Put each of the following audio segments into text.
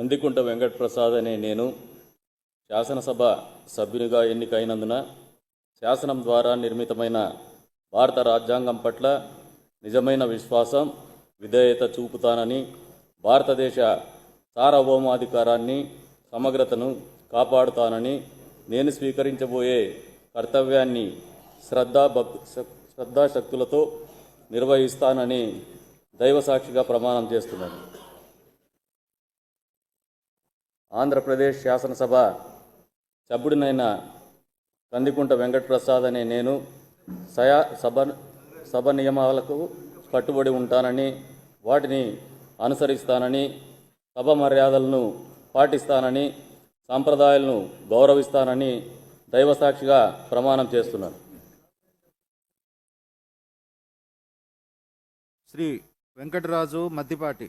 సందికొంట వెంకట ప్రసాద్ అనే నేను శాసనసభ సభ్యునిగా ఎన్నికైనందున శాసనం ద్వారా నిర్మితమైన భారత రాజ్యాంగం పట్ల నిజమైన విశ్వాసం విధేయత చూపుతానని భారతదేశ సార్వభౌమాధికారాన్ని సమగ్రతను కాపాడుతానని నేను స్వీకరించబోయే కర్తవ్యాన్ని శ్రద్ధా భక్ శ్రద్ధాశక్తులతో నిర్వహిస్తానని దైవసాక్షిగా ప్రమాణం చేస్తున్నాను. ఆంధ్రప్రదేశ్ శాసనసభ సభ్యుడినైన కందికుంట వెంకటప్రసాద్ అనే నేను సయా సభ సభ నియమాలకు కట్టుబడి ఉంటానని వాటిని అనుసరిస్తానని సభ మర్యాదలను పాటిస్తానని సాంప్రదాయాలను గౌరవిస్తానని దైవసాక్షిగా ప్రమాణం చేస్తున్నాను. శ్రీ వెంకటరాజు మద్దిపాటి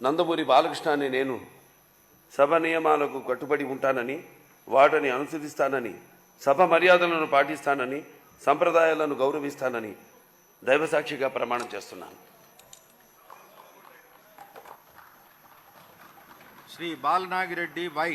నందమూరి బాలకృష్ణ నేను సభ నియమాలకు కట్టుబడి ఉంటానని వాటిని అనుసరిస్తానని సభ మర్యాదలను పాటిస్తానని సంప్రదాయాలను గౌరవిస్తానని దైవసాక్షిగా ప్రమాణం చేస్తున్నాను. శ్రీ బాలనాగిరెడ్డి వై